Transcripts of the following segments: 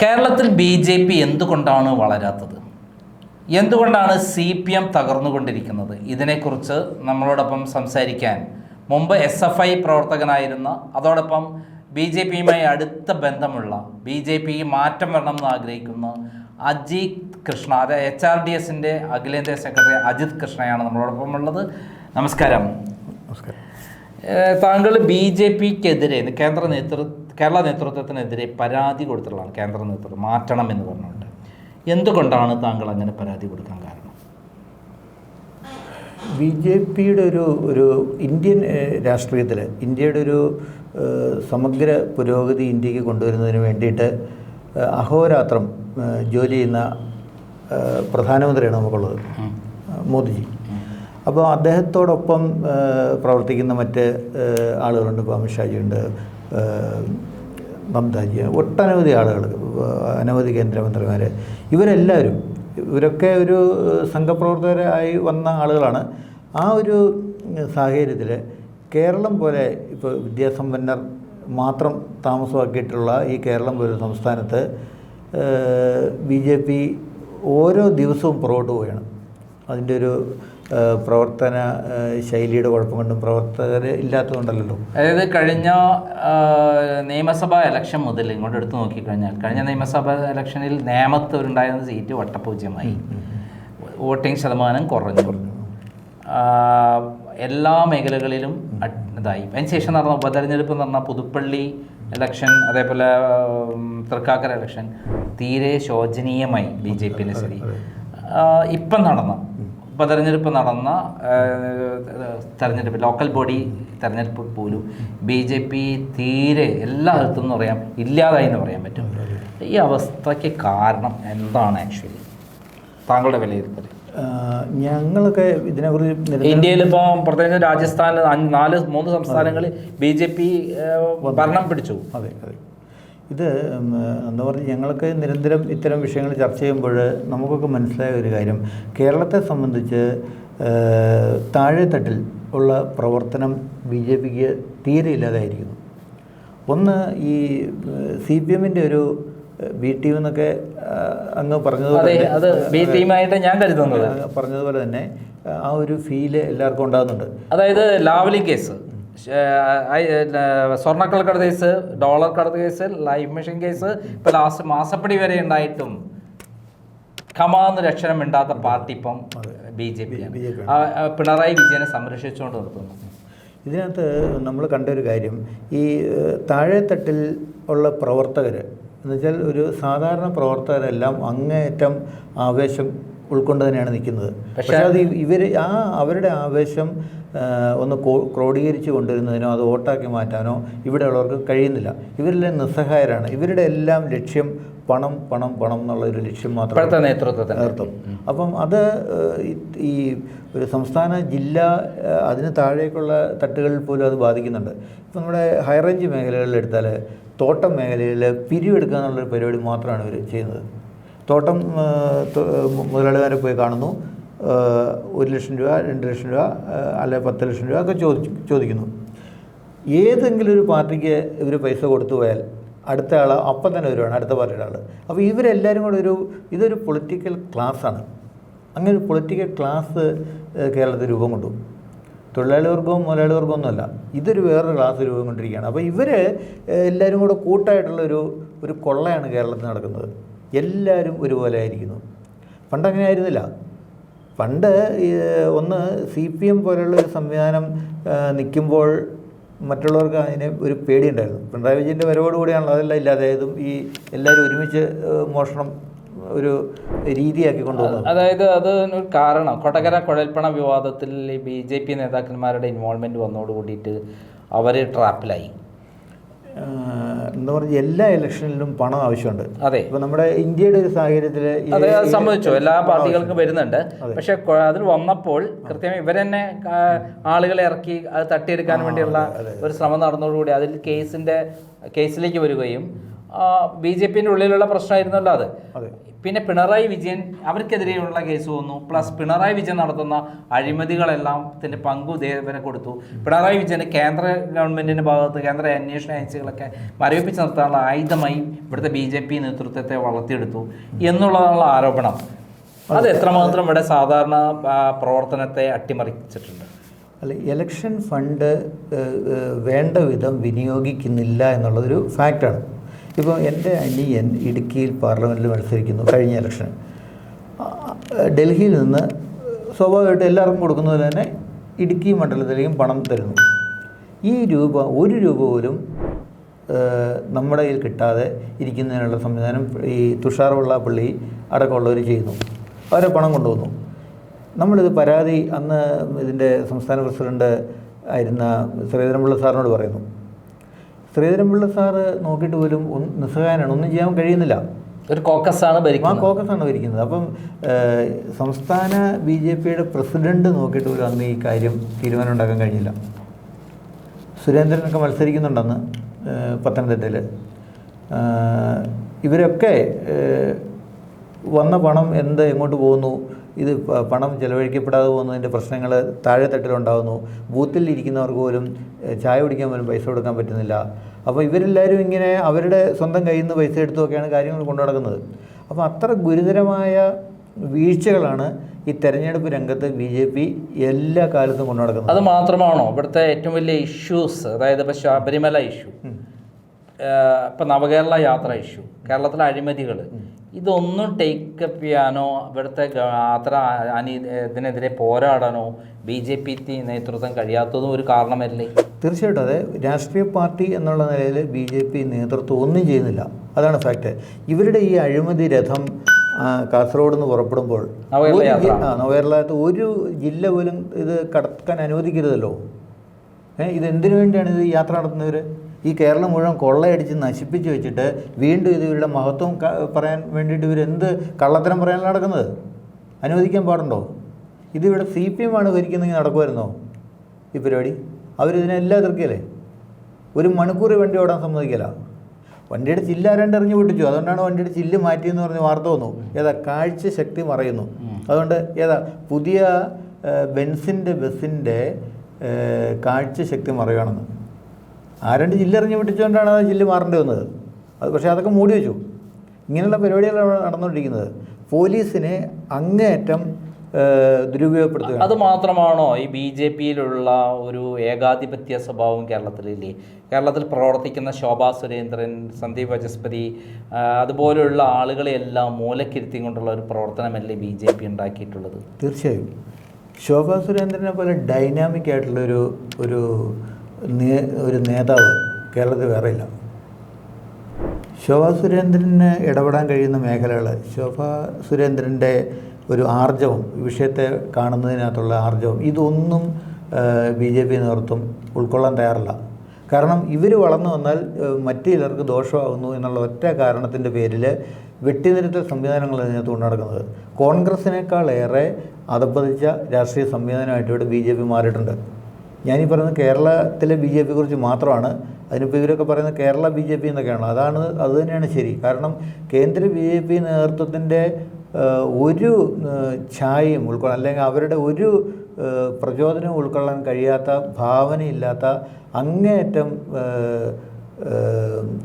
കേരളത്തിൽ B J P എന്തുകൊണ്ടാണ് വളരാത്തത്? എന്തുകൊണ്ടാണ് സി പി എം തകർന്നുകൊണ്ടിരിക്കുന്നത്? ഇതിനെക്കുറിച്ച് നമ്മളോടൊപ്പം സംസാരിക്കാൻ മുമ്പ് എസ് എഫ് ഐ പ്രവർത്തകനായിരുന്ന അതോടൊപ്പം ബി ജെ പിയുമായി അടുത്ത ബന്ധമുള്ള ബി ജെ പി മാറ്റം വരണമെന്ന് ആഗ്രഹിക്കുന്ന അജിത് കൃഷ്ണ അതായത് എച്ച് ആർ ഡി എസിന്റെ അഖിലേന്ത്യാ സെക്രട്ടറി അജിത് കൃഷ്ണയാണ് നമ്മളോടൊപ്പം ഉള്ളത്. നമസ്കാരം. നമസ്കാരം. താങ്കൾ ബി ജെ പിക്കെതിരെ കേന്ദ്ര നേതൃ കേരള നേതൃത്വത്തിനെതിരെ പരാതി കൊടുത്തിട്ടുള്ളതാണ് കേന്ദ്ര നേതൃത്വം മാറ്റണം എന്ന് പറഞ്ഞുകൊണ്ട്. എന്തുകൊണ്ടാണ് താങ്കൾ അങ്ങനെ പരാതി കൊടുക്കാൻ കാരണം? ബി ജെ പിയുടെ ഒരു ഒരു ഇന്ത്യൻ രാഷ്ട്രീയത്തിൽ ഇന്ത്യയുടെ ഒരു സമഗ്ര പുരോഗതി ഇന്ത്യയ്ക്ക് കൊണ്ടുവരുന്നതിന് വേണ്ടിയിട്ട് അഹോരാത്രം ജോലി ചെയ്യുന്ന പ്രധാനമന്ത്രിയാണ് നമുക്കുള്ളത് മോദിജി. അപ്പോൾ അദ്ദേഹത്തോടൊപ്പം പ്രവർത്തിക്കുന്ന മറ്റ് ആളുകളുണ്ട്. ഇപ്പോൾ അമിത്ഷാജി മമതാജി ഒട്ടനവധി ആളുകൾ അനവധി കേന്ദ്രമന്ത്രിമാർ ഇവരെല്ലാവരും ഇവരൊക്കെ ഒരു സംഘപ്രവർത്തകരായി വന്ന ആളുകളാണ്. ആ ഒരു സാഹചര്യത്തിൽ കേരളം പോലെ ഇപ്പോൾ വിദ്യാസമ്പന്നർ മാത്രം താമസമാക്കിയിട്ടുള്ള ഈ കേരളം പോലെ സംസ്ഥാനത്ത് ബി ജെ പി ഓരോ ദിവസവും പുറകോട്ട് പോവുകയാണ്. അതിന്റെ ഒരു പ്രവർത്തന ശൈലിയുടെ കുഴപ്പം കൊണ്ടും പ്രവർത്തകർ ഇല്ലാത്തതുകൊണ്ടല്ലല്ലോ. അതായത് കഴിഞ്ഞ നിയമസഭാ ഇലക്ഷൻ മുതൽ ഇങ്ങോട്ട് എടുത്തു നോക്കിക്കഴിഞ്ഞാൽ കഴിഞ്ഞ നിയമസഭാ ഇലക്ഷനിൽ നേമത്ത് ഉണ്ടായിരുന്ന സീറ്റ് വട്ടപൂജ്യമായി. വോട്ടിംഗ് ശതമാനം കുറഞ്ഞു. കുറഞ്ഞു. എല്ലാ മേഖലകളിലും ഇതായി. അതിനുശേഷം നടന്ന ഉപതെരഞ്ഞെടുപ്പ് എന്ന് പറഞ്ഞാൽ പുതുപ്പള്ളി ഇലക്ഷൻ അതേപോലെ തൃക്കാക്കര ഇലക്ഷൻ തീരെ ശോചനീയമായി ബി ജെ പിയിലെ സ്ഥിതി ഇപ്പം നടന്ന ഉപതെരഞ്ഞെടുപ്പ് നടന്ന തെരഞ്ഞെടുപ്പ് ലോക്കൽ ബോഡി തെരഞ്ഞെടുപ്പ് പോലും ബി ജെ പി തീരെ എല്ലാ സ്ഥലത്തും എന്ന് പറയാം ഇല്ലാതായി എന്ന് പറയാൻ പറ്റും. ഈ അവസ്ഥയ്ക്ക് കാരണം എന്താണ് ആക്ച്വലി താങ്കളുടെ വിലയിരുത്തൽ ഞങ്ങളൊക്കെ ഇതിനെക്കുറിച്ച് ഇന്ത്യയിൽ ഇപ്പോൾ പ്രത്യേകിച്ച് രാജസ്ഥാനിൽ നാല് മൂന്ന് സംസ്ഥാനങ്ങളിൽ ബി ജെ പി ഭരണം പിടിച്ചു. അതെ അതെ. ഇത് എന്താ പറയുക ഞങ്ങൾക്ക് നിരന്തരം ഇത്തരം വിഷയങ്ങൾ ചർച്ച ചെയ്യുമ്പോൾ നമുക്കൊക്കെ മനസ്സിലായ ഒരു കാര്യം. കേരളത്തെ സംബന്ധിച്ച് താഴെത്തട്ടിൽ ഉള്ള പ്രവർത്തനം ബി ജെ പിക്ക് തീരെ ഇല്ലാതായിരിക്കുന്നു. ഒന്ന് ഈ സി പി എമ്മിന്റെ ഒരു ബി ടീം എന്നൊക്കെ അങ്ങ് പറഞ്ഞതുപോലെ അതെ ബി ടീമായിട്ട് ഞാൻ കരുതുന്നത്. പറഞ്ഞതുപോലെ തന്നെ ആ ഒരു ഫീൽ എല്ലാവർക്കും ഉണ്ടാകുന്നുണ്ട്. അതായത് ലാവ്ലി കേസ്. സ്വർണക്കള്ളക്കടത്ത് കേസ് ഡോളർ കടത്ത് കേസ് ലൈഫ് മിഷൻ കേസ് ഇപ്പൊ ലാസ്റ്റ് മാസപ്പടി വരെ ഉണ്ടായിട്ടും കമാന്ന് ലക്ഷണം ഇണ്ടാത്ത പാർട്ടി ഇപ്പം ബി ജെ പി പിണറായി വിജയനെ സംരക്ഷിച്ചുകൊണ്ട് നിർത്തുന്നു ഇതിനകത്ത് നമ്മൾ കണ്ട ഒരു കാര്യം ഈ താഴെത്തട്ടിൽ ഉള്ള പ്രവർത്തകർ എന്നുവെച്ചാൽ ഒരു സാധാരണ പ്രവർത്തകരെല്ലാം അങ്ങേയറ്റം ആവേശം ഉൾക്കൊണ്ട് തന്നെയാണ് നിൽക്കുന്നത്. പക്ഷേ അത് ഇവർ ആ അവരുടെ ആവേശം ഒന്ന് ക്രോഡീകരിച്ച് കൊണ്ടുവരുന്നതിനോ അത് വോട്ടാക്കി മാറ്റാനോ ഇവിടെയുള്ളവർക്ക് കഴിയുന്നില്ല. ഇവരെല്ലാം നിസ്സഹായരാണ്. ഇവരുടെ എല്ലാം ലക്ഷ്യം പണം പണം പണം എന്നുള്ള ഒരു ലക്ഷ്യം മാത്രം നേതൃത്വം അപ്പം അത് ഈ- ഒരു സംസ്ഥാന ജില്ല അതിന് താഴേക്കുള്ള തട്ടുകളിൽ പോലും അത് ബാധിക്കുന്നുണ്ട്. ഇപ്പം നമ്മുടെ ഹൈറേഞ്ച് മേഖലകളിൽ എടുത്താൽ തോട്ടം മേഖലയിൽ പിരിവെടുക്കുക എന്നുള്ളൊരു പരിപാടി മാത്രമാണ് ഇവർ ചെയ്യുന്നത്. തോട്ടം മുതലാളിമാരെ പോയി കാണുന്നു. ഒരു ലക്ഷം രൂപ രണ്ട് ലക്ഷം രൂപ അല്ലെ പത്ത് ലക്ഷം രൂപ ഒക്കെ ചോദിച്ചു ചോദിക്കുന്നു. ഏതെങ്കിലും ഒരു പാർട്ടിക്ക് ഇവർ പൈസ കൊടുത്തു പോയാൽ അടുത്ത ആൾ അപ്പം തന്നെ വരുവാണ് അടുത്ത പാർട്ടിയുടെ ആൾ അപ്പോൾ ഇവരെല്ലാവരും കൂടെ ഒരു ഇതൊരു പൊളിറ്റിക്കൽ ക്ലാസ്സാണ് അങ്ങനെ ഒരു പൊളിറ്റിക്കൽ ക്ലാസ് കേരളത്തിൽ രൂപം കൊണ്ടു. തൊഴിലാളി വർഗവും മുതലാളി വർഗവും ഒന്നുമല്ല ഇതൊരു വേറൊരു ക്ലാസ് രൂപം കൊണ്ടിരിക്കുകയാണ്. അപ്പോൾ ഇവർ എല്ലാവരും കൂടെ കൂട്ടായിട്ടുള്ളൊരു ഒരു കൊള്ളയാണ് കേരളത്തിൽ നടക്കുന്നത്. എല്ലാവരും ഒരുപോലെ ആയിരിക്കുന്നു. പണ്ട് അങ്ങനെ ആയിരുന്നില്ല. പണ്ട് ഒന്ന് സി പി എം പോലെയുള്ള ഒരു സംവിധാനം നിൽക്കുമ്പോൾ മറ്റുള്ളവർക്ക് അതിനെ ഒരു പേടിയുണ്ടായിരുന്നു. പിണറായി വിജയന്റെ വരവോടുകൂടിയാണല്ലോ അതെല്ലാം ഇല്ലാതായതും ഈ എല്ലാവരും ഒരുമിച്ച് മോഷണം ഒരു രീതിയാക്കി കൊണ്ടുപോകുന്നത് അതായത് അത് ഒരു കാരണം. കൊടകര കുഴൽപ്പണ വിവാദത്തിൽ ബി ജെ പി നേതാക്കന്മാരുടെ ഇൻവോൾവ്മെന്റ് വന്നോട് കൂടിയിട്ട് അവർ ട്രാപ്പിലായി എന്താ പറയുക എല്ലാ ഇലക്ഷനിലും പണം ആവശ്യമുണ്ട്. അതെ. ഇപ്പൊ നമ്മുടെ ഇന്ത്യയുടെ ഒരു സാഹചര്യത്തിൽ സംബന്ധിച്ചു. എല്ലാ പാർട്ടികൾക്കും വരുന്നുണ്ട്. പക്ഷെ അതിൽ വന്നപ്പോൾ കൃത്യമായി ഇവരെന്നെ ആളുകളെ ഇറക്കി അത് തട്ടിയെടുക്കാൻ വേണ്ടിയുള്ള ഒരു ശ്രമം നടന്നതോടുകൂടി അതിൽ കേസിന്റെ കേസിലേക്ക് വരികയും ബി ജെ പിന്റെ ഉള്ളിലുള്ള പ്രശ്നമായിരുന്നല്ലോ അത്. പിന്നെ പിണറായി വിജയൻ അവർക്കെതിരെയുള്ള കേസ് വന്നു. പ്ലസ് പിണറായി വിജയൻ നടത്തുന്ന അഴിമതികളെല്ലാം ത്തിന്റെ പങ്കു ദേവനെ കൊടുത്തു. പിണറായി വിജയന് കേന്ദ്ര ഗവൺമെന്റിന്റെ ഭാഗത്ത് കേന്ദ്ര അന്വേഷണ ഏജൻസികളൊക്കെ മരവിപ്പിച്ച് നിർത്താനുള്ള ആയുധമായി ഇവിടുത്തെ ബി ജെ പി നേതൃത്വത്തെ വളർത്തിയെടുത്തു എന്നുള്ളതാണുള്ള ആരോപണം. അത്. എത്രമാത്രം ഇവിടെ സാധാരണ പ്രവർത്തനത്തെ അട്ടിമറിച്ചിട്ടുണ്ട്? അല്ല ഇലക്ഷൻ ഫണ്ട് വേണ്ട വിധം വിനിയോഗിക്കുന്നില്ല എന്നുള്ളതൊരു ഫാക്റ്റാണ്. ഇപ്പോൾ എന്റെ അനിയൻ ഇടുക്കിയിൽ പാർലമെന്റിൽ മത്സരിക്കുന്നു കഴിഞ്ഞ ഇലക്ഷൻ. ഡൽഹിയിൽ നിന്ന് സ്വാഭാവികമായിട്ട് എല്ലാവർക്കും കൊടുക്കുന്നത് തന്നെ ഇടുക്കി മണ്ഡലത്തിലേക്കും പണം തരുന്നു. ഈ രൂപ ഒരു രൂപ പോലും നമ്മുടെ കയ്യിൽ കിട്ടാതെ ഇരിക്കുന്നതിനുള്ള സംവിധാനം ഈ തുഷാർ വെള്ളാപ്പള്ളി അടക്കമുള്ളവർ ചെയ്യുന്നു. അവരെ പണം കൊണ്ടുവന്നു. നമ്മളിത് പരാതി അന്ന് ഇതിന്റെ സംസ്ഥാന പ്രസിഡന്റ് ആയിരുന്ന ശ്രീധരൻപിള്ള സാറിനോട് പറയുന്നു. ശ്രീധരൻപിള്ള സാറ് നോക്കിയിട്ട് പോലും ഒന്ന് നിസ്സഹായനാണ്. ഒന്നും ചെയ്യാൻ കഴിയുന്നില്ല. ഒരു കോക്കസ് കോക്കസാണ് ആ കോക്കസ് ആണ് ഭരിക്കുന്നത്. അപ്പം സംസ്ഥാന ബി ജെ പിയുടെ പ്രസിഡന്റ് നോക്കിയിട്ട് പോലും അന്ന് ഈ കാര്യം തീരുമാനം ഉണ്ടാക്കാൻ കഴിഞ്ഞില്ല. സുരേന്ദ്രനൊക്കെ മത്സരിക്കുന്നുണ്ടെന്ന് പത്തനംതിട്ടയിൽ ഇവരൊക്കെ വന്ന പണം എന്ത് എങ്ങോട്ട് പോകുന്നു? ഇത് പണം ചെലവഴിക്കപ്പെടാതെ പോകുന്നതിന്റെ പ്രശ്നങ്ങൾ താഴെത്തട്ടിലുണ്ടാകുന്നു ബൂത്തിൽ ഇരിക്കുന്നവർക്ക് പോലും ചായ കുടിക്കാൻ പോലും പൈസ കൊടുക്കാൻ പറ്റുന്നില്ല. അപ്പോൾ ഇവരെല്ലാവരും ഇങ്ങനെ അവരുടെ സ്വന്തം കയ്യിൽ നിന്ന് പൈസ എടുത്തുമൊക്കെയാണ് കാര്യങ്ങൾ കൊണ്ടു നടക്കുന്നത്. അപ്പോൾ അത്ര ഗുരുതരമായ വീഴ്ചകളാണ് ഈ തെരഞ്ഞെടുപ്പ് രംഗത്ത് ബി ജെ പി എല്ലാ കാലത്തും കൊണ്ടു നടക്കുന്നത്. അത് മാത്രമാണോ? ഇവിടുത്തെ ഏറ്റവും വലിയ ഇഷ്യൂസ് അതായത് ഇപ്പോൾ ശബരിമല ഇഷ്യൂ ഇപ്പം നവകേരള യാത്ര ഇഷ്യൂ കേരളത്തിലെ അഴിമതികൾ ഇതൊന്നും ടേക്കപ്പ് ചെയ്യാനോ ഇവിടുത്തെ അത്ര അനി ഇതിനെതിരെ പോരാടാനോ ബി ജെ പി നേതൃത്വം കഴിയാത്തതും ഒരു കാരണമല്ലേ? തീർച്ചയായിട്ടും. അതെ രാഷ്ട്രീയ പാർട്ടി എന്നുള്ള നിലയിൽ ബി ജെ പി നേതൃത്വം ഒന്നും ചെയ്യുന്നില്ല. അതാണ് ഫാക്റ്റ് ഇവരുടെ ഈ അഴിമതി രഥം കാസർഗോഡ് നിന്ന് പുറപ്പെടുമ്പോൾ നവകേരളത്ത് ഒരു ജില്ല പോലും ഇത് കടക്കാൻ അനുവദിക്കരുതല്ലോ. ഏഹ് ഇത് എന്തിനു വേണ്ടിയാണ് ഇത് യാത്ര നടത്തുന്നവർ ഈ കേരളം മുഴുവൻ കൊള്ളയടിച്ച് നശിപ്പിച്ച് വെച്ചിട്ട് വീണ്ടും ഇത് ഇവരുടെ മഹത്വം പറയാൻ വേണ്ടിയിട്ട് ഇവരെന്ത് കള്ളത്തരം പറയാൻ നടക്കുന്നത്? അനുവദിക്കാൻ പാടുണ്ടോ? ഇതിവിടെ സി പി എം ആണ് ഭരിക്കുന്നെങ്കിൽ നടക്കുമായിരുന്നോ ഈ പരിപാടി? അവരിതിനെല്ലാം എതിർക്കല്ലേ? ഒരു മണിക്കൂർ വണ്ടി ഓടാൻ സമ്മതിക്കില്ല. വണ്ടിയുടെ ചില്ലാരണ്ട് ആരാണ്ട് എറിഞ്ഞു പൊട്ടിച്ചു. അതുകൊണ്ടാണ് വണ്ടിയുടെ ചില്ല് മാറ്റിയെന്ന് പറഞ്ഞ് വാർത്ത വന്നു. ഏതാ കാഴ്ച ശക്തി മറയുന്നു. അതുകൊണ്ട് ഏതാ പുതിയ ബെൻസിന്റെ ബസ്സിന്റെ കാഴ്ച ശക്തി മറയുകയാണെന്ന് ആരാണ്ട് രണ്ട് ജില്ലെറിഞ്ഞ് പിടിച്ചുകൊണ്ടാണ് ആ ജില്ല് മാറേണ്ടി വന്നത്. അത് പക്ഷേ അതൊക്കെ മൂടി വെച്ചു. ഇങ്ങനെയുള്ള പരിപാടികളാണ് നടന്നുകൊണ്ടിരിക്കുന്നത് പോലീസിനെ അങ്ങേയറ്റം ദുരുപയോഗപ്പെടുത്തുക അത് മാത്രമാണോ ഈ ബി ജെ പിയിലുള്ള ഒരു ഏകാധിപത്യ സ്വഭാവം കേരളത്തിലില്ലേ? കേരളത്തിൽ പ്രവർത്തിക്കുന്ന ശോഭാ സുരേന്ദ്രൻ സന്ദീപ് വചസ്പതി ആ, അതുപോലെയുള്ള ആളുകളെയെല്ലാം മൂലക്കിരുത്തി കൊണ്ടുള്ള ഒരു പ്രവർത്തനമല്ലേ ബി ജെ പി ഉണ്ടാക്കിയിട്ടുള്ളത്? തീർച്ചയായും. ശോഭാ സുരേന്ദ്രനെ പോലെ ഡൈനാമിക് ആയിട്ടുള്ളൊരു ഒരു ഒരു നേതാവ് കേരളത്തിൽ വേറെ ഇല്ല. ശോഭാ സുരേന്ദ്രന് ഇടപെടാൻ കഴിയുന്ന മേഖലകൾ ശോഭാ സുരേന്ദ്രന്റെ ഒരു ആർജവം വിഷയത്തെ കാണുന്നതിനകത്തുള്ള ആർജവം ഇതൊന്നും ബി ജെ പി നേതൃത്വം ഉൾക്കൊള്ളാൻ തയ്യാറല്ല. കാരണം ഇവർ വളർന്നു വന്നാൽ മറ്റു ചിലർക്ക് ദോഷമാകുന്നു എന്നുള്ള ഒറ്റ കാരണത്തിന്റെ പേരിൽ വെട്ടിനിരുത്തൽ സംവിധാനങ്ങൾ അതിനകത്ത് കൊണ്ടു നടക്കുന്നത് കോൺഗ്രസിനേക്കാളേറെ അധപ്പതിച്ച രാഷ്ട്രീയ സംവിധാനമായിട്ട് ഇവിടെ ബി ജെ പി മാറിയിട്ടുണ്ട്. ഞാനീ പറയുന്നത് കേരളത്തിലെ ബി ജെ പിയെ കുറിച്ച് മാത്രമാണ്. അതിനിപ്പോൾ ഇവരൊക്കെ പറയുന്നത് കേരള ബി ജെ പി എന്നൊക്കെയാണ് അതാണ് അത് തന്നെയാണ് ശരി. കാരണം കേന്ദ്ര ബി ജെ പി നേതൃത്വത്തിന്റെ ഒരു ഛായയും ഉൾക്കൊള്ളാൻ അല്ലെങ്കിൽ അവരുടെ ഒരു പ്രചോദനവും ഉൾക്കൊള്ളാൻ കഴിയാത്ത ഭാവനയില്ലാത്ത അങ്ങേയറ്റം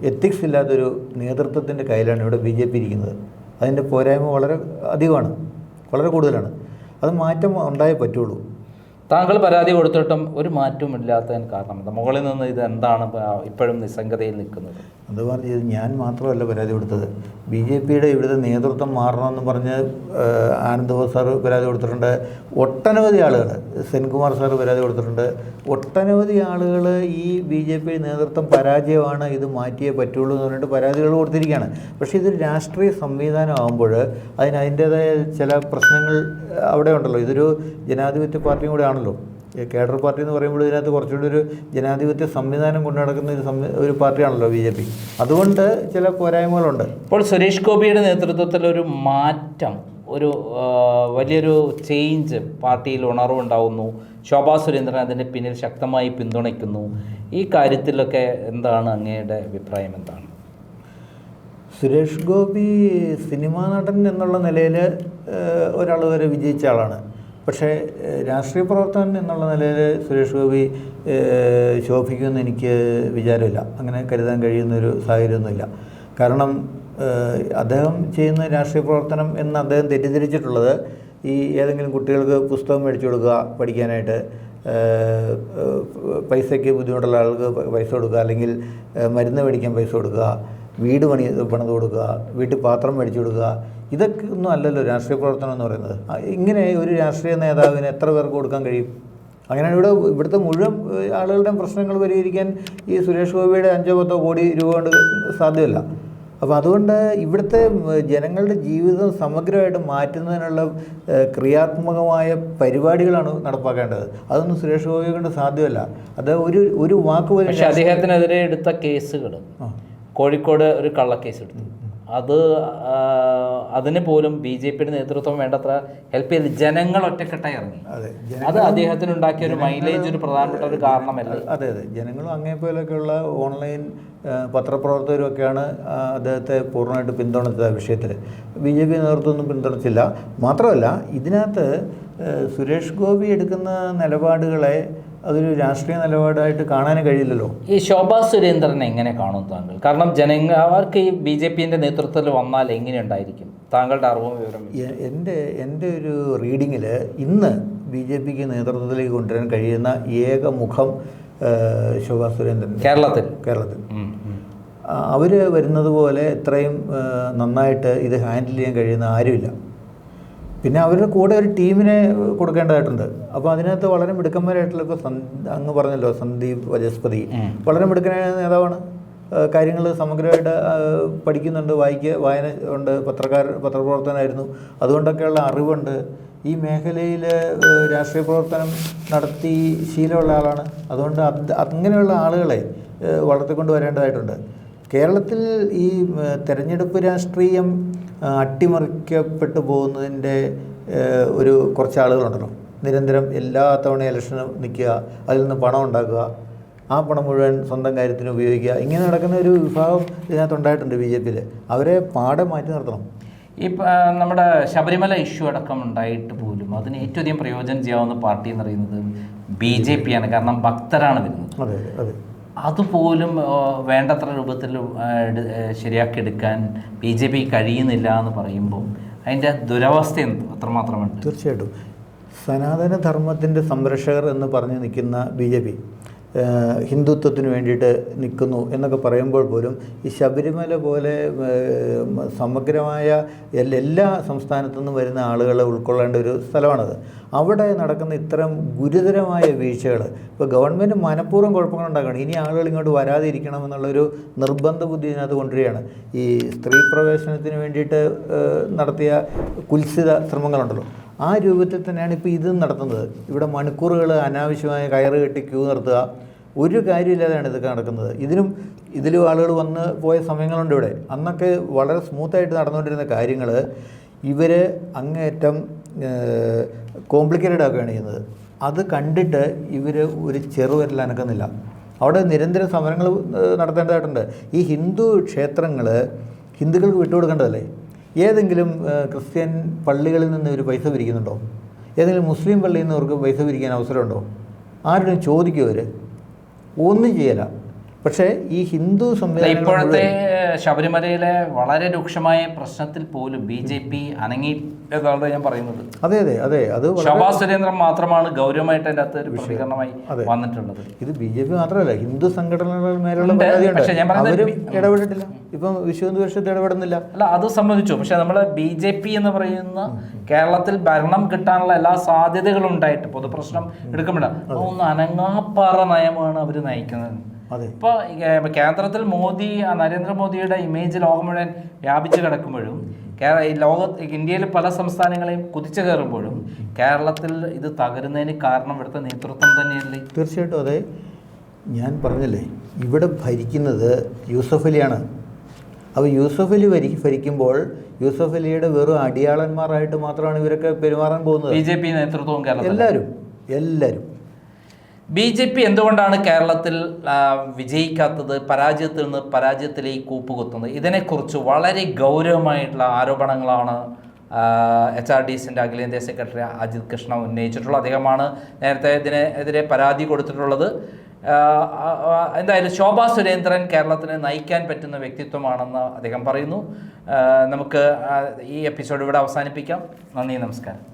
എത്തിക്സ് ഇല്ലാത്തൊരു നേതൃത്വത്തിന്റെ കയ്യിലാണ് ഇവിടെ ബി ജെ പി ഇരിക്കുന്നത്. അതിന്റെ പോരായ്മ വളരെ അധികമാണ്. വളരെ കൂടുതലാണ്. അത് മാറ്റം ഉണ്ടായേ പറ്റുള്ളൂ. താങ്കൾ പരാതി കൊടുത്തിട്ടും ഒരു മാറ്റവും ഇല്ലാത്തതിന് കാരണം മുകളിൽ നിന്ന് ഇത് എന്താണ് ഇപ്പോഴും നിസ്സംഗതയിൽ നിൽക്കുന്നത്? അത് പറഞ്ഞത് ഞാൻ മാത്രമല്ല പരാതി കൊടുത്തത്. ബി ജെ പിയുടെ ഇവിടുത്തെ നേതൃത്വം മാറണമെന്ന് പറഞ്ഞ് ആനന്ദ് ബോസ് സാറ് പരാതി കൊടുത്തിട്ടുണ്ട്. ഒട്ടനവധി ആളുകൾ സെൻകുമാർ സാറ് പരാതി കൊടുത്തിട്ടുണ്ട്. ഒട്ടനവധി ആളുകൾ ഈ ബി ജെ പി നേതൃത്വം പരാജയമാണ് ഇത് മാറ്റിയേ പറ്റുള്ളൂ എന്ന് പറഞ്ഞിട്ട് പരാതികൾ കൊടുത്തിരിക്കുകയാണ്. പക്ഷേ ഇതൊരു രാഷ്ട്രീയ സംവിധാനം ആകുമ്പോൾ അതിന് അതിന്റേതായ ചില പ്രശ്നങ്ങൾ അവിടെ ഉണ്ടല്ലോ. ഇതൊരു ജനാധിപത്യ പാർട്ടിയും കൂടെ ആണല്ലോ. കേഡർ പാർട്ടി എന്ന് പറയുമ്പോൾ ഇതിനകത്ത് കുറച്ചുകൂടി ഒരു ജനാധിപത്യ സംവിധാനം കൊണ്ടു നടക്കുന്ന ഒരു ഒരു പാർട്ടിയാണല്ലോ ബി ജെ പി. അതുകൊണ്ട് ചില പോരായ്മകളുണ്ട്. ഇപ്പോൾ സുരേഷ് ഗോപിയുടെ നേതൃത്വത്തിൽ ഒരു മാറ്റം ഒരു വലിയൊരു ചേഞ്ച് പാർട്ടിയിൽ ഉണർവുണ്ടാവുന്നു. ശോഭാ സുരേന്ദ്രൻ അതിന്റെ പിന്നിൽ ശക്തമായി പിന്തുണയ്ക്കുന്നു. ഈ കാര്യത്തിലൊക്കെ എന്താണ് അങ്ങയുടെ അഭിപ്രായം എന്താണ്? സുരേഷ് ഗോപി സിനിമാ നടൻ എന്നുള്ള നിലയിൽ ഒരാൾ വരെ വിജയിച്ച ആളാണ്. പക്ഷേ രാഷ്ട്രീയ പ്രവർത്തകൻ എന്നുള്ള നിലയിൽ സുരേഷ് ഗോപി ശോഭിക്കുമെന്ന് എനിക്ക് വിചാരമില്ല. അങ്ങനെ കരുതാൻ കഴിയുന്നൊരു സാഹചര്യമൊന്നുമില്ല. കാരണം അദ്ദേഹം ചെയ്യുന്ന രാഷ്ട്രീയ പ്രവർത്തനം എന്ന് അദ്ദേഹം തെറ്റിദ്ധരിച്ചിട്ടുള്ളത് ഈ ഏതെങ്കിലും കുട്ടികൾക്ക് പുസ്തകം മേടിച്ചു കൊടുക്കുക പഠിക്കാനായിട്ട് പൈസയ്ക്ക് ബുദ്ധിമുട്ടുള്ള ആൾക്ക് പൈസ കൊടുക്കുക അല്ലെങ്കിൽ മരുന്ന് മേടിക്കാൻ പൈസ കൊടുക്കുക വീട് പണി പണിത് കൊടുക്കുക വീട്ടിൽ പാത്രം മേടിച്ചു കൊടുക്കുക ഇതൊക്കെ ഒന്നും അല്ലല്ലോ രാഷ്ട്രീയ പ്രവർത്തനം എന്ന് പറയുന്നത്. ഇങ്ങനെ ഒരു രാഷ്ട്രീയ നേതാവിന് എത്ര പേർക്ക് കൊടുക്കാൻ കഴിയും? അങ്ങനെയാണ് ഇവിടെ ഇവിടുത്തെ മുഴുവൻ ആളുകളുടെയും പ്രശ്നങ്ങൾ പരിഹരിക്കാൻ ഈ സുരേഷ് ഗോപിയുടെ അഞ്ചോ പത്തോ കോടി രൂപ കൊണ്ട് സാധ്യമല്ല. അപ്പോൾ അതുകൊണ്ട് ഇവിടുത്തെ ജനങ്ങളുടെ ജീവിതം സമഗ്രമായിട്ട് മാറ്റുന്നതിനുള്ള ക്രിയാത്മകമായ പരിപാടികളാണ് നടപ്പാക്കേണ്ടത്. അതൊന്നും സുരേഷ് ഗോപിയെ കൊണ്ട് സാധ്യമല്ല. അത് ഒരു ഒരു വാക്ക് പോലും പക്ഷേ അദ്ദേഹത്തിനെതിരെ എടുത്ത കേസുകൾ. കോഴിക്കോട് ഒരു കള്ളക്കേസ് എടുത്തു. അത് അതിന് പോലും ബി ജെ പിയുടെ നേതൃത്വം വേണ്ടത്ര ഹെൽപ്പ് ചെയ്ത് ജനങ്ങൾ ഒറ്റക്കെട്ടായി ഇറങ്ങി. അതെ അത് അദ്ദേഹത്തിന് ഉണ്ടാക്കിയ ഒരു മൈലേജ് ഒരു പ്രധാനപ്പെട്ട ഒരു കാരണമല്ല? അതെ അതെ. ജനങ്ങളും അങ്ങേപ്പോലൊക്കെയുള്ള ഓൺലൈൻ ആ, പത്രപ്രവർത്തകരും ഒക്കെയാണ് അദ്ദേഹത്തെ പൂർണമായിട്ട് പിന്തുണച്ചത് ആ വിഷയത്തിൽ ബി ജെ പി നേതൃത്വമൊന്നും പിന്തുണച്ചില്ല. മാത്രമല്ല ഇതിനകത്ത് സുരേഷ് ഗോപി എടുക്കുന്ന നിലപാടുകളെ അതൊരു രാഷ്ട്രീയ നിലപാടായിട്ട് കാണാനും കഴിയില്ലല്ലോ. ഈ ശോഭാ സുരേന്ദ്രനെ എങ്ങനെ കാണും താങ്കൾ? കാരണം ജനങ്ങൾ അവർക്ക് ഈ ബി ജെ പിന്റെ നേതൃത്വത്തിൽ വന്നാൽ എങ്ങനെ ഉണ്ടായിരിക്കും? താങ്കളുടെ അറിവും വിവരം എന്റെ എന്റെ ഒരു റീഡിങ്ങിൽ ഇന്ന് ബി ജെ പിക്ക് നേതൃത്വത്തിലേക്ക് കൊണ്ടുവരാൻ കഴിയുന്ന ഏക മുഖം ശോഭാ സുരേന്ദ്രൻ. കേരളത്തിൽ. കേരളത്തിൽ. അവർ വരുന്നത് പോലെ ഇത്രയും നന്നായിട്ട് ഇത് ഹാൻഡിൽ ചെയ്യാൻ കഴിയുന്ന ആരുമില്ല. പിന്നെ അവരുടെ കൂടെ ഒരു ടീമിനെ കൊടുക്കേണ്ടതായിട്ടുണ്ട്. അപ്പോൾ അതിനകത്ത് വളരെ മിടുക്കന്മാരായിട്ടുള്ള ഇപ്പോൾ അങ്ങ് പറഞ്ഞല്ലോ സന്ദീപ് വജസ്പതി. വളരെ മിടുക്കനായ നേതാവാണ്. കാര്യങ്ങൾ സമഗ്രമായിട്ട് പഠിക്കുന്നുണ്ട് വായിക്കുക വായന ഉണ്ട് പത്രക്കാർ പത്രപ്രവർത്തനമായിരുന്നു അതുകൊണ്ടൊക്കെയുള്ള അറിവുണ്ട്. ഈ മേഖലയിൽ രാഷ്ട്രീയ പ്രവർത്തനം നടത്തി ശീലമുള്ള ആളാണ്. അതുകൊണ്ട് അങ്ങനെയുള്ള ആളുകളെ വളർത്തിക്കൊണ്ട് വരേണ്ടതായിട്ടുണ്ട് കേരളത്തിൽ ഈ തെരഞ്ഞെടുപ്പ് രാഷ്ട്രീയം അട്ടിമറിക്കപ്പെട്ടു പോകുന്നതിന്റെ ഒരു കുറച്ച് ആളുകളുണ്ടല്ലോ. നിരന്തരം എല്ലാ തവണ ഇലക്ഷനും നിൽക്കുക അതിൽ നിന്ന് പണം ഉണ്ടാക്കുക ആ പണം മുഴുവൻ സ്വന്തം കാര്യത്തിന് ഉപയോഗിക്കുക. ഇങ്ങനെ നടക്കുന്ന ഒരു വിഭാഗം ഇതിനകത്ത് ഉണ്ടായിട്ടുണ്ട് ബി ജെ പിയിൽ. അവരെ പാടെ മാറ്റി നിർത്തണം. ഈ നമ്മുടെ ശബരിമല ഇഷ്യൂ അടക്കം ഉണ്ടായിട്ട് പോലും അതിന് ഏറ്റവും അധികം പ്രയോജനം ചെയ്യാവുന്ന പാർട്ടി എന്ന് പറയുന്നത് ബി ജെ പി ആണ്. കാരണം ഭക്തരാണ് വരുന്നത്. അതെ അതെ. അതുപോലും വേണ്ടത്ര രൂപത്തിൽ ശരിയാക്കി എടുക്കാൻ ബി ജെ പി കഴിയുന്നില്ല എന്ന് പറയുമ്പോൾ അതിന്റെ ദുരവസ്ഥ അത്രമാത്രമാണ് തീർച്ചയായിട്ടും. സനാതനധർമ്മത്തിന്റെ സംരക്ഷകർ എന്ന് പറഞ്ഞ് നിൽക്കുന്ന ബി ജെ പി ഹിന്ദുത്വത്തിന് വേണ്ടിയിട്ട് നിൽക്കുന്നു എന്നൊക്കെ പറയുമ്പോൾ പോലും ഈ ശബരിമല പോലെ സമഗ്രമായ എല്ലാ സംസ്ഥാനത്തു നിന്നും വരുന്ന ആളുകളെ ഉൾക്കൊള്ളേണ്ട ഒരു സ്ഥലമാണത്. അവിടെ നടക്കുന്ന ഇത്തരം ഗുരുതരമായ വീഴ്ചകൾ ഇപ്പോൾ ഗവൺമെന്റ് മനഃപൂർവം കുഴപ്പങ്ങൾ ഉണ്ടാക്കണം ഇനി ആളുകൾ ഇങ്ങോട്ട് വരാതിരിക്കണം എന്നുള്ളൊരു നിർബന്ധ ബുദ്ധി ഇതിനകത്ത് കൊണ്ടുവരികയാണ്. ഈ സ്ത്രീ പ്രവേശനത്തിന് വേണ്ടിയിട്ട് നടത്തിയ കുൽസിത ശ്രമങ്ങളുണ്ടല്ലോ. ആ രൂപത്തിൽ തന്നെയാണ് ഇപ്പോൾ ഇതും നടത്തുന്നത്. ഇവിടെ മണിക്കൂറുകൾ അനാവശ്യമായ കയറ് കെട്ടി ക്യൂ നിർത്തുക. ഒരു കാര്യമില്ലാതെയാണ് ഇതൊക്കെ നടക്കുന്നത്. ഇതിനും ഇതിലും ആളുകൾ വന്ന് പോയ സമയങ്ങളുണ്ട് ഇവിടെ. അന്നൊക്കെ വളരെ സ്മൂത്തായിട്ട് നടന്നുകൊണ്ടിരുന്ന കാര്യങ്ങൾ ഇവർ അങ്ങേറ്റം കോംപ്ലിക്കേറ്റഡ് ആക്കുകയാണ് ചെയ്യുന്നത്. അത് കണ്ടിട്ട് ഇവർ ഒരു ചെറുവിരൽ അനക്കുന്നില്ല. അവിടെ നിരന്തര സമരങ്ങൾ നടത്തേണ്ടതായിട്ടുണ്ട്. ഈ ഹിന്ദു ക്ഷേത്രങ്ങൾ ഹിന്ദുക്കൾക്ക് വിട്ടുകൊടുക്കേണ്ടതല്ലേ? ഏതെങ്കിലും ക്രിസ്ത്യൻ പള്ളികളിൽ നിന്ന് ഇവർ പൈസ പിരിക്കുന്നുണ്ടോ? ഏതെങ്കിലും മുസ്ലിം പള്ളിയിൽ നിന്ന് അവർക്ക് പൈസ പിരിക്കാൻ അവസരമുണ്ടോ? ആരോടും ചോദിക്കും അവർ ഒന്നും ചെയ്യല പക്ഷേ ഈ ഹിന്ദു ഇപ്പോഴത്തെ ശബരിമലയിലെ വളരെ രൂക്ഷമായ പ്രശ്നത്തിൽ പോലും ബി ജെ പി അനങ്ങിയതാണ് ഞാൻ പറയുന്നത്. അതെ അതെ അതെ. അത് ശോഭാ സുരേന്ദ്രൻ മാത്രമാണ് ഗൗരവമായിട്ട് അതിന്റെ അകത്ത് ഒരു പ്രതികരണമായി വന്നിട്ടുള്ളത്. ഇത് ബി ജെ പി മാത്രമല്ല ഹിന്ദു സംഘടനകൾ മേലുള്ള ഞാൻ അവരും ഇടപെട്ടിട്ടില്ല. ഇപ്പം വിശ്വ ഹിന്ദു പരിഷത്ത് ഇടപെടുന്നില്ല. അല്ല അത് സംബന്ധിച്ചു. പക്ഷേ നമ്മൾ ബി ജെ പി എന്ന് പറയുന്ന കേരളത്തിൽ ഭരണം കിട്ടാനുള്ള എല്ലാ സാധ്യതകളും ഉണ്ടായിട്ട് പൊതുപ്രശ്നം എടുക്കുമ്പോഴാണ്. ഒന്ന് അനങ്ങാപ്പാറ നയമാണ് അവർ നയിക്കുന്നത്. ഇപ്പോൾ കേന്ദ്രത്തിൽ മോദി നരേന്ദ്രമോദിയുടെ ഇമേജ് ലോകം മുഴുവൻ വ്യാപിച്ചു കിടക്കുമ്പോഴും കേരള ലോക ഇന്ത്യയിലെ പല സംസ്ഥാനങ്ങളെയും കുതിച്ചു കയറുമ്പോഴും കേരളത്തിൽ ഇത് തകരുന്നതിന് കാരണം ഇവിടുത്തെ നേതൃത്വം തന്നെയല്ലേ? തീർച്ചയായിട്ടും അതെ. ഞാൻ പറഞ്ഞല്ലേ ഇവിടെ ഭരിക്കുന്നത് യൂസഫ് അലിയാണ്. അപ്പോൾ യൂസഫ് അലി ഭരി ഭരിക്കുമ്പോൾ യൂസഫ് അലിയുടെ വെറും അടിയാളന്മാരായിട്ട് മാത്രമാണ് ഇവരൊക്കെ പെരുമാറാൻ പോകുന്നത്. ബി ജെ പി നേതൃത്വവും എല്ലാവരും എല്ലാവരും. ബി ജെ പി എന്തുകൊണ്ടാണ് കേരളത്തിൽ വിജയിക്കാത്തത് പരാജയത്തിൽ നിന്ന് പരാജയത്തിലേക്ക് കൂപ്പുകുത്തുന്നത്? ഇതിനെക്കുറിച്ച് വളരെ ഗൗരവമായിട്ടുള്ള ആരോപണങ്ങളാണ് എച്ച് ആർ ഡി സിന്റെ അഖിലേന്ത്യാ സെക്രട്ടറി അജിത് കൃഷ്ണ ഉന്നയിച്ചിട്ടുള്ളത്. അദ്ദേഹമാണ് നേരത്തെ ഇതിനെതിരെ പരാതി കൊടുത്തിട്ടുള്ളത്. എന്തായാലും ശോഭാ സുരേന്ദ്രൻ കേരളത്തിനെ നയിക്കാൻ പറ്റുന്ന വ്യക്തിത്വമാണെന്ന് അദ്ദേഹം പറയുന്നു. നമുക്ക് ഈ എപ്പിസോഡ് ഇവിടെ അവസാനിപ്പിക്കാം. നന്ദി നമസ്കാരം.